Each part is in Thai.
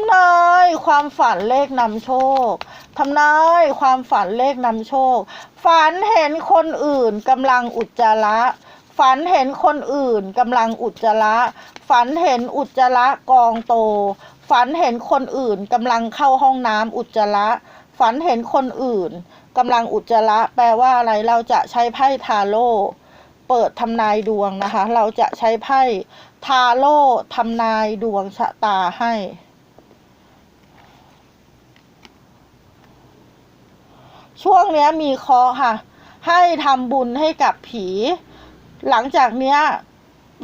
ำนายความฝันเลขนำโชคทำนายความฝันเลขนำโชค ฝันเห็นคนอื่นกำลังอุจจาระฝันเห็นคนอื่นกำลังอุจจาระ ฝันเห็นอุจจาระกองโต ฝันเห็นคนอื่นกำลังเข้าห้องน้ำอุจจาระ ฝันเห็นคนอื่นกำลังอุจจาระ แปลว่าอะไร เราจะใช้ไพ่ทาโร่เปิดทำนายดวงนะคะ เราจะใช้ไพ่ทาโร่ทำนายดวงชะตาให้ ช่วงเนี้ยมีเคราะค่ะ ให้ทำบุญให้กับผี หลังจากเนี้ย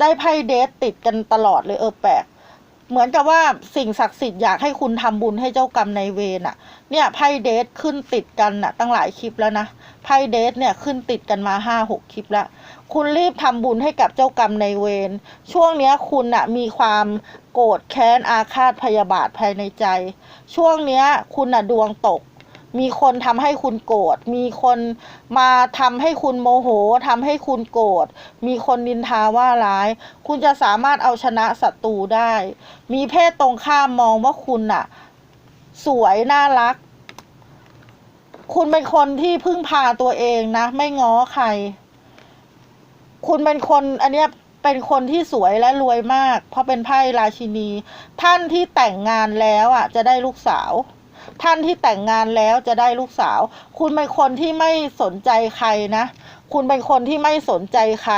ได้ไพ่เดทติดกันตลอดเลยเออแปลกเหมือนกับว่าสิ่งศักดิ์สิทธิ์อยากให้คุณทำบุญให้เจ้ากรรมในายเวรอะ เนี่ยไพ่เดทขึ้นติดกันน่ะ ตั้งหลายคลิปแล้วนะไพ่เดทเนี่ยขึ้นติดกันมาห้าหกคลิปแล้วคุณรีบทำบุญให้กับเจ้ากรรมในายเวรช่วงเนี้ยคุณน่ะมีความโกรธแค้นอาฆาตพยาบาทภายในใจ ช่วงเนี้ยคุณน่ะดวงตก มีคนทำให้คุณโกรธ มีคนมาทำให้คุณโมโหทำให้คุณโกรธ มีคนนินทาว่าร้าย คุณจะสามารถเอาชนะศัตรูได้ มีเพศตรงข้ามมองว่าคุณน่ะ สวยน่ารัก คุณเป็นคนที่พึ่งพาตัวเองนะ ไม่ง้อใคร คุณเป็นคนอันเนี้ยเป็นคนที่สวยและรวยมาก เพราะเป็นไพ่ราชินี ท่านที่แต่งงานแล้วอะ จะได้ลูกสาว ท่านที่แต่งงานแล้วจะได้ลูกสาว คุณเป็นคนที่ไม่สนใจใครนะ คุณเป็นคนที่ไม่สนใจใคร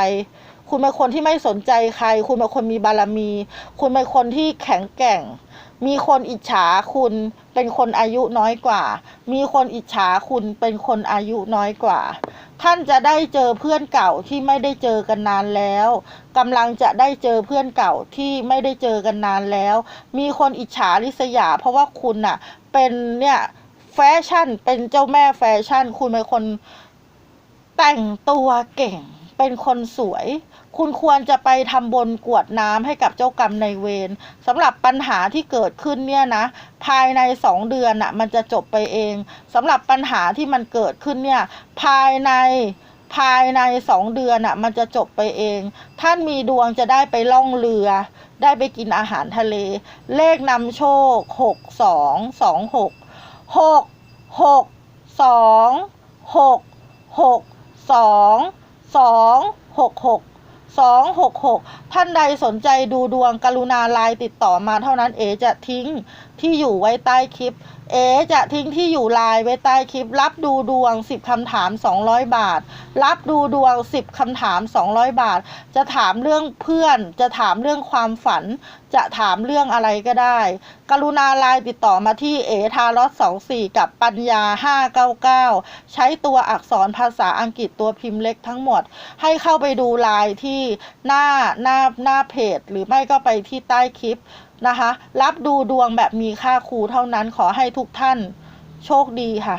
คุณเป็นคนที่ไม่สนใจใคร คุณเป็นคนมีบารมี คุณเป็นคนที่แข็งแกร่ง มีคนอิจฉาคุณเป็นคนอายุน้อยกว่า มีคนอิจฉาคุณเป็นคนอายุน้อยกว่า ท่านจะได้เจอเพื่อนเก่าที่ไม่ได้เจอกันนานแล้วกำลังจะได้เจอเพื่อนเก่าที่ไม่ได้เจอกันนานแล้ว มีคนอิจฉาริษยา เพราะว่าคุณน่ะ เป็นเนี่ยแฟชั่นเป็นเจ้าแม่แฟชั่น คุณเป็นคนแต่งตัวเก่ง เป็นคนสวย คุณควรจะไปทำบนกวดน้ำให้กับเจ้ากรรมในเวรสำหรับปัญหาที่เกิดขึ้นเนี่ยนะ ภายในสองเดือนน่ะมันจะจบไปเองสำหรับปัญหาที่มันเกิดขึ้นเนี่ยภายในภายในสองเดือนน่ะมันจะจบไปเอง ท่านมีดวงจะได้ไปล่องเรือ ได้ไปกินอาหารทะเล เลขนำโชคหกสองสองหกหกหกสองหกหกสอง สองหกหกสองหกหกท่านใดสนใจดูดวงกรุณาไลน์ติดต่อมาเท่านั้นเอจะทิ้ง ที่อยู่ไว้ใต้คลิป เอจะทิ้งที่อยู่ไลน์ไว้ใต้คลิป รับดูดวง 10คำถาม 200 บาท รับดูดวง 10คำถาม 200 บาท จะถามเรื่องเพื่อน จะถามเรื่องความฝัน จะถามเรื่องอะไรก็ได้ กรุณาไลน์ติดต่อมาที่เอทารอส24 กับปัญญา 599 ใช้ตัวอักษรภาษาอังกฤษตัวพิมพ์เล็กทั้งหมด ให้เข้าไปดูไลน์ที่หน้าหน้าหน้าเพจ หรือไม่ก็ไปที่ใต้คลิป นะคะ รับดูดวงแบบมีค่าครูเท่านั้นขอให้ทุกท่านโชคดีค่ะ